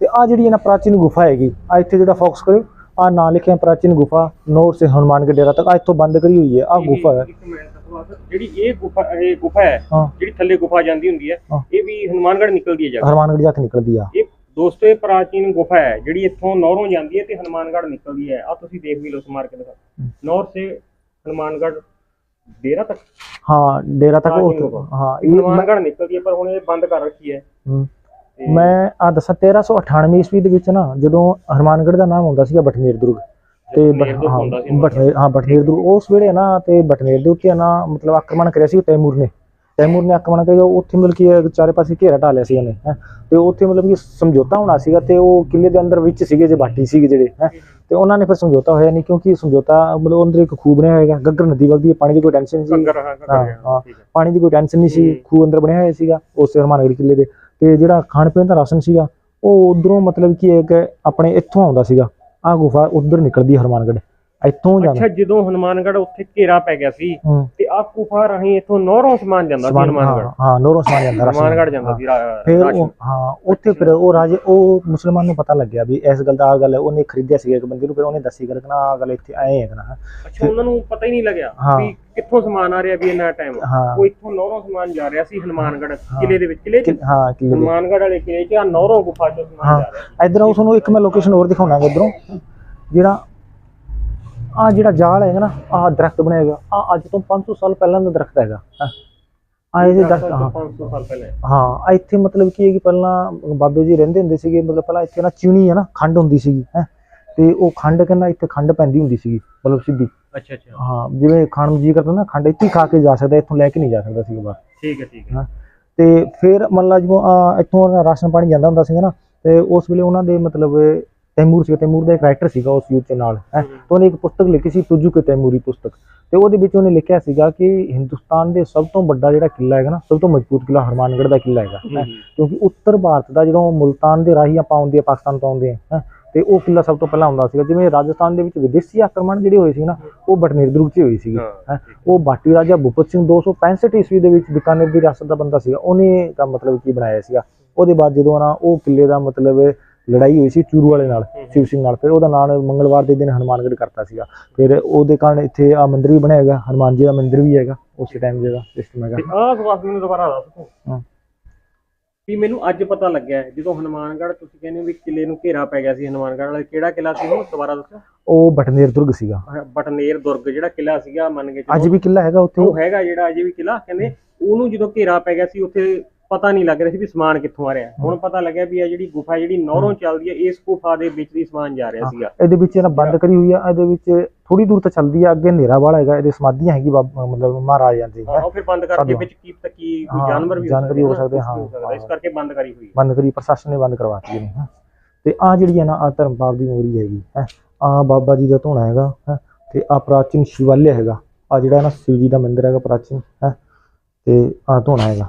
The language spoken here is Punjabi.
ਤੇ ਆ ਜਿਹੜੀ ਇਹਨਾਂ ਪ੍ਰਾਚੀਨ ਗੁਫਾ ਹੈਗੀ ਆ ਇੱਥੇ ਜਿਹੜਾ ਫੋਕਸ ਕਰਿਓ ਆ ਨਾਂ ਲਿਖਿਆ ਪ੍ਰਾਚੀਨ ਗੁਫਾ ਨੌਰ ਸੇ ਹਨੂਮਾਨ ਕੇ ਡੇਰਾ ਤੱਕ ਆ ਇੱਥੋਂ ਬੰਦ ਕਰੀ ਹੋਈ ਹੈ ਆ ਗੁਫਾ ਹੈ। ਜਿਹੜੀ ਇਹ ਗੁਫਾ ਇਹ ਗੁਫਾ ਹੈ ਹਾਂ। ਜਿਹੜੀ ਥੱਲੇ ਗੁਫਾ ਜਾਂਦੀ ਹੁੰਦੀ ਹੈ ਹਾਂ। ਇਹ ਵੀ ਹਨੂਮਾਨਗੜ੍ਹ ਨਿਕਲਦੀ ਹੈ ਜਾ? ਕੇ। ਜਾ ਕੇ ਨਿਕਲਦੀ ਆ। ਇਹ ਦੋਸਤੋ ਇਹ ਪ੍ਰਾਚੀਨ ਗੁਫਾ ਹੈ ਜਿਹੜੀ ਇੱਥੋਂ ਨੌਰੋਂ ਜਾਂਦੀ ਹੈ ਤੇ ਹਨੂਮਾਨਗੜ੍ਹ ਨਿਕਲਦੀ ਹੈ। ਆ ਤੁਸੀਂ ਦੇਖ ਵੀ ਲਓ ਸਮਾਰ ਕੇ ਦਿਖਾ। ਨੌਰ ਸੇ ਹਨੂਮਾਨਗੜ੍ਹ ਡੇਰਾ ਤੱਕ? ਹਾਂ ਡੇਰਾ ਤੱਕ। ਹਾਂ ਇਹ ਨਿਕਲਦੀ ਹੈ ਪਰ ਹੁਣ ਇਹ ਬੰਦ ਕਰ ਰੱਖੀ ਹੈ। ਮੈਂ ਆ ਦੱਸਾਂ 1398 ਈਸਵੀ ਦੇ ਵਿੱਚ ਨਾ ਜਦੋਂ ਹਨੂਮਾਨਗੜ੍ਹ ਦਾ ਨਾਮ ਹੁੰਦਾ ਸੀਗਾ ਬਟਨੇਰ ਦੁਰਗ ਤੇ ਬਟਨੇਰ ਹਾਂ ਬਟਨੇਰ ਦੁਰਗ ਉਸ ਵੇਲੇ ਨਾ ਤੇ ਬਟਨੇਰ ਦੇ ਉੱਤੇ ਨਾ ਮਤਲਬ ਆਕਰਮਣ ਕਰਿਆ ਸੀ ਤੈਮੂਰ ਨੇ ਤੈਮੂਰ ਨੇ ਆਕਰਮਣ ਕਰਿਆ ਉੱਥੇ ਮਤਲਬ ਕਿ ਚਾਰੇ ਪਾਸੇ ਘੇਰਾ ਢਾਲਿਆ ਸੀ ਇਹਨੇ ਤੇ ਉੱਥੇ ਮਤਲਬ ਕਿ ਸਮਝੌਤਾ ਹੋਣਾ ਸੀਗਾ ਤੇ ਉਹ ਕਿਲੇ ਦੇ ਅੰਦਰ ਵਿੱਚ ਸੀਗੇ ਜੇ ਬਾਟੀ ਸੀਗੇ ਜਿਹੜੇ ਹੈ ਤੇ ਉਹਨਾਂ ਨੇ ਫਿਰ ਸਮਝੌਤਾ ਹੋਇਆ ਨਹੀਂ ਕਿਉਂਕਿ ਸਮਝੌਤਾ ਮਤਲਬ ਅੰਦਰ ਇੱਕ ਖੂਬ ਬਣਿਆ ਹੋਏਗਾ ਗੱਗਰ ਨਦੀ ਵਗਦੀ ਹੈ ਪਾਣੀ ਦੀ ਕੋਈ ਟੈਨਸ਼ਨ ਨਹੀਂ ਸੀ। ਪਾਣੀ ਦੀ ਕੋਈ ਟੈਨਸ਼ਨ ਨਹੀਂ ਸੀ ਖੂਹ ਅੰਦਰ ਬਣਿਆ ਹੋਇਆ ਸੀਗਾ ਉਸ ਹਰਮਾਨਗੜ੍ਹ ਕਿਲੇ ਦੇ। ਤੇ ਜਿਹੜਾ ਖਾਣ ਪੀਣ ਦਾ ਰਾਸ਼ਨ ਸੀਗਾ, ਉਹ ਉਧਰੋਂ ਮਤਲਬ ਕਿ ਇੱਕ ਆਪਣੇ ਇੱਥੋਂ ਆਉਂਦਾ ਸੀਗਾ। ਆ ਗੁਫਾ ਉਧਰ ਨਿਕਲਦੀ ਹੈ ਹਰਮਾਨਗੜ੍ਹ। ਇੱਥੋਂ ਜਾਂਦਾ ਅੱਛਾ ਜਦੋਂ ਹਨੂਮਾਨਗੜ੍ਹ ਉੱਥੇ ਘੇਰਾ ਪੈ ਗਿਆ ਸੀ ਹੂੰ। ਤੇ ਆ ਗੁਫਾ ਰਾਹੀਂ ਇੱਥੋਂ ਨੌਰੋਂ ਸਮਾਨ ਜਾਂਦਾ ਸੀ ਸਮਾਨ ਹਾਂ ਹਾਂ ਨੋਰੋਂ ਸਮਾਨ ਜਾਂਦਾ ਹਨੂਮਾਨਗੜ੍ਹ ਜਾਂਦਾ ਸੀ ਰਾ- ਫਿਰ ਰਾਸ਼ਨ। ਉਹ ਹਾਂ ਉੱਥੇ ਫਿਰ ਉਹ ਰਾਜੇ ਉਹ ਮੁਸਲਮਾਨ ਨੂੰ ਪਤਾ ਲੱਗਿਆ ਵੀ ਇਸ ਗੱਲ ਦਾ ਆ ਗੱਲ ਹੈ ਉਹਨੇ ਖਰੀਦਿਆ ਸੀਗਾ ਇੱਕ ਬੰਦੇ ਨੂੰ ਫਿਰ ਉਹਨੇ ਦੱਸੀ ਗੱਲ ਕਿ ਨਾ ਆ ਗੱਲ ਇੱਥੇ ਆਏ ਹੈ ਨਾ। ਅੱਛਾ ਉਹਨਾਂ ਨੂੰ ਪਤਾ ਹੀ ਨਹੀਂ ਲੱਗਿਆ ਹਾਂ। ਵੀ ਕਿੱਥੋਂ ਸਮਾਨ ਆ ਰਿਹਾ ਵੀ ਇੰਨਾ ਟਾਈਮ ਹਾਂ। ਉਹ ਇੱਥੋਂ ਨੌਰੋਂ ਸਮਾਨ ਜਾ ਰਿਹਾ ਸੀ ਹਨੂਮਾਨਗੜ੍ਹ ਕਿਲੇ ਦੇ ਵਿੱਚ ਕਿਲੇ ਚ। ਕਿ- ਹਾਂ ਕੀ ਹਨੂਮਾਨਗੜ੍ਹ ਵਾਲੇ ਕਿਲੇ ਚ ਆ ਨੌਰੋਂ ਗੁਫਾ ਚੋਂ ਸਮਾਨ ਹਾਂ। ਜਾ ਰਿਹਾ ਇਧਰ ਆਓ ਤੁਹਾਨੂੰ ਇੱਕ ਮੈਂ ਲੋਕੇਸ਼ਨ ਹੋਰ ਦਿਖਾਉਣਾ ਇਧਰੋਂ। ਜਿਹੜਾ ਆ ਜਿਹੜਾ ਜਾਲ ਹੈਗਾ ਨਾ ਆ ਦਰਖਤ ਬਣਿਆ ਹੈਗਾ। ਆ ਅੱਜ ਤੋਂ 500 ਸਾਲ ਪਹਿਲਾਂ ਦਾ ਦਰਖਤ ਹੈਗਾ। ਆ ਇਹ ਦਰਖਤ ਹਾਂ। 500 ਸਾਲ ਪਹਿਲੇ ਹਾਂ ਇੱਥੇ ਮਤਲਬ ਕੀ ਹੈ ਕਿ ਪਹਿਲਾਂ ਬਾਬੇ ਜੀ ਰਹਿੰਦੇ ਹੁੰਦੇ ਸੀਗੇ ਮਤਲਬ ਪਹਿਲਾਂ ਇੱਥੇ ਨਾ ਚਿਉਣੀ ਹੈ ਨਾ ਖੰਡ ਹੁੰਦੀ ਸੀਗੀ ਹੈ। ਤੇ ਉਹ ਖੰਡ ਕਹਿੰਦਾ ਇੱਥੇ ਖੰਡ ਪੈਂਦੀ ਹੁੰਦੀ ਸੀਗੀ ਮਤਲਬ ਸਿੱਧੀ। ਅੱਛਾ ਅੱਛਾ। ਹਾਂ ਜਿਵੇਂ ਖਾਣ ਨੂੰ ਜੀ ਕਰਦਾ ਨਾ ਖੰਡ ਇੱਥੇ ਖਾ ਕੇ ਜਾ ਸਕਦਾ ਇੱਥੋਂ ਲੈ ਕੇ ਨਹੀਂ ਜਾ ਸਕਦਾ ਸੀਗਾ ਬਾਹਰ। ਠੀਕ ਹੈ ਠੀਕ ਹੈ। ਤੇ ਫਿਰ ਮੰਨ ਲਾ ਜਦੋਂ ਇੱਥੋਂ ਰਾਸ਼ਨ ਪਾਣੀ ਜਾਂਦਾ ਹੁੰਦਾ ਸੀਗਾ ਨਾ ਤੇ ਉਸ ਵੇਲੇ ਉਹਨਾਂ ਦੇ ਮਤਲਬ ਤੈਮੂਰ ਸੀ ਤੈਮੂਰ ਦਾ ਇੱਕ ਰਾਈਟਰ ਸੀਗਾ ਉਸ ਯੂਥ ਦੇ ਨਾਲ ਹੈ ਤੇ ਉਹਨੇ ਇੱਕ ਪੁਸਤਕ ਲਿਖੀ ਸੀ ਤੁਜੂ ਕੇ ਤੈਮੂਰੀ ਪੁਸਤਕ ਤੇ ਉਹਦੇ ਵਿੱਚ ਉਹਨੇ ਲਿਖਿਆ ਸੀਗਾ ਕਿ ਹਿੰਦੁਸਤਾਨ ਦੇ ਸਭ ਤੋਂ ਵੱਡਾ ਜਿਹੜਾ ਕਿਲਾ ਹੈਗਾ ਨਾ ਸਭ ਤੋਂ ਮਜ਼ਬੂਤ ਕਿਲਾ ਹਰਮਾਨਗੜ੍ਹ ਦਾ ਕਿਲਾ ਹੈਗਾ। ਕਿਉਂਕਿ ਉੱਤਰ ਭਾਰਤ ਦਾ ਜਦੋਂ ਮੁਲਤਾਨ ਦੇ ਰਾਹੀਂ ਆਪਾਂ ਆਉਂਦੇ ਆ ਪਾਕਿਸਤਾਨ ਤੋਂ ਆਉਂਦੇ ਆ ਤੇ ਉਹ ਕਿਲਾ ਸਭ ਤੋਂ ਪਹਿਲਾਂ ਆਉਂਦਾ ਸੀਗਾ ਜਿਵੇਂ ਰਾਜਸਥਾਨ ਦੇ ਵਿੱਚ ਵਿਦੇਸ਼ੀ ਆਕਰਮਣ ਜਿਹੜੇ ਹੋਏ ਸੀ ਨਾ ਉਹ ਬਟਨੇਰ ਦੁਰਗ 'ਚ ਹੋਈ ਸੀਗੀ। ਉਹ ਬਾਟੀ ਰਾਜਾ ਭੂਪਤ ਸਿੰਘ 265 ਈਸਵੀ ਦੇ ਵਿੱਚ ਬੀਕਾਨੇਰ ਦੀ ਰਿਆਸਤ ਦਾ ਬੰਦਾ ਸੀਗਾ ਉਹਨੇ ਦਾ ਮਤਲਬ ਕੀ ਬਣਾਇਆ ਸੀਗਾ ਉਹਦੇ ਬਾਅਦ ਜਦੋਂ ਨਾ ਉਹ ਕਿਲੇ ਦਾ ਮਤਲਬ ਲੜਾਈ ਹੋਈ ਸੀ ਚੂਰੂ ਵਾਲੇ ਨਾਲ ਸ਼ਿਵ ਸਿੰਘ ਨਾਲ। ਫਿਰ ਉਹਦਾ ਨਾਮ ਮੰਗਲਵਾਰ ਦੇ ਦਿਨ ਹਨੂਮਾਨਗੜ੍ਹ ਕਰਤਾ ਸੀਗਾ। ਫਿਰ ਉਹਦੇ ਕਾਰਨ ਇੱਥੇ ਆ ਮੰਦਿਰ ਵੀ ਬਣਿਆ ਹੈਗਾ ਹਨੂਮਾਨ ਜੀ ਦਾ ਮੰਦਿਰ ਵੀ ਹੈਗਾ ਉਸੇ ਟਾਈਮ ਜਿਹੜਾ ਸਿਸਟਮ ਹੈਗਾ। ਤੇ ਆਹ ਸਵਾਲ ਮੈਨੂੰ ਦੁਬਾਰਾ ਦੱਸ ਤੂੰ। ਵੀ ਮੈਨੂੰ ਅੱਜ ਪਤਾ ਲੱਗਿਆ ਜਦੋਂ ਹਨੂਮਾਨਗੜ੍ਹ ਤੁਸੀਂ ਕਹਿੰਦੇ ਵੀ ਕਿਲੇ ਨੂੰ ਘੇਰਾ ਪੈ ਗਿਆ ਸੀ ਹਨੂਮਾਨਗੜ੍ਹ ਵਾਲਾ ਕਿਹੜਾ ਕਿਲਾ ਸੀ ਉਹ ਦੁਬਾਰਾ ਦੱਸੋ ਉਹ ਬਟਨੇਰ ਦੁਰਗ ਸੀਗਾ। ਬਟਨੇਰ ਦੁਰਗ ਜਿਹੜਾ ਕਿਲਾ ਸੀਗਾ ਮੰਨ ਕੇ ਅੱਜ ਵੀ ਕਿਲਾ ਹੈਗਾ ਉੱਥੇ। ਉਹ ਹੈਗਾ ਜਿਹੜਾ ਅਜੇ ਵੀ ਕਿਲਾ ਕਹਿੰਦੇ ਉਹਨੂੰ ਜਦੋਂ ਘੇਰਾ ਪੈ ਗਿਆ ਸੀ ਉੱਥੇ ਪਤਾ ਨਹੀਂ ਲੱਗ ਰਿਹਾ ਸੀ ਵੀ ਸਮਾਨ ਕਿੱਥੋਂ ਆ ਰਿਹਾ। ਹੁਣ ਪਤਾ ਲੱਗਿਆ ਵੀ ਇਹ ਜਿਹੜੀ ਗੁਫਾ ਜਿਹੜੀ ਨੌਰੋਂ ਚੱਲਦੀ ਹੈ ਇਸ ਗੁਫਾ ਦੇ ਵਿੱਚ ਦੀ ਸਮਾਨ ਜਾ ਰਿਹਾ ਸੀਗਾ। ਇਹਦੇ ਵਿੱਚ ਇਹਨਾਂ ਬੰਦ ਕਰੀ ਹੋਈ ਆ ਇਹਦੇ ਵਿੱਚ ਥੋੜੀ ਦੂਰ ਤਾਂ ਚੱਲਦੀ ਆ ਅੱਗੇ ਹਨੇਰਾ ਵਾਲਾ ਹੈਗਾ ਇਹਦੇ ਸਮਾਧੀਆਂ ਹੈਗੀ ਮਤਲਬ ਮਹਾਰਾਜਾ ਦੀ ਹਾਂ, ਉਹ ਫਿਰ ਬੰਦ ਕਰਕੇ। ਵਿੱਚ ਕੀ ਪਤਾ ਕੀ ਜਾਨਵਰ ਵੀ ਜਾਨਵਰ ਵੀ ਹੋ ਸਕਦੇ, ਹੋ ਇਸ। ਕਰਕੇ ਬੰਦ ਕਰੀ ਹੋਈ ਬੰਦ ਕਰੀ ਪ੍ਰਸ਼ਾਸਨ ਨੇ ਬੰਦ ਕਰਵਾਤੀ ਨੇ ਹੈਂ। ਤੇ ਆ ਜਿਹੜੀ ਹੈ ਨਾ ਆ ਧਰਮਪਾਲ ਦੀ ਮੋਰੀ ਹੈਗੀ ਹੈ। ਆ ਬਾਬਾ ਜੀ ਦਾ ਧੋਣਾ ਹੈਗਾ ਤੇ ਆ ਪ੍ਰਾਚੀਨ ਸ਼ਿਵਾਲਿਆ ਹੈਗਾ। ਆ ਜਿਹੜਾ ਨਾ ਸ਼ਿਵ ਜੀ ਦਾ ਮੰਦਿਰ ਹੈਗਾ ਪ੍ਰਾਚੀਨ ਹੈ। ਤੇ ਆ ਧੋਣਾ ਹੈਗਾ।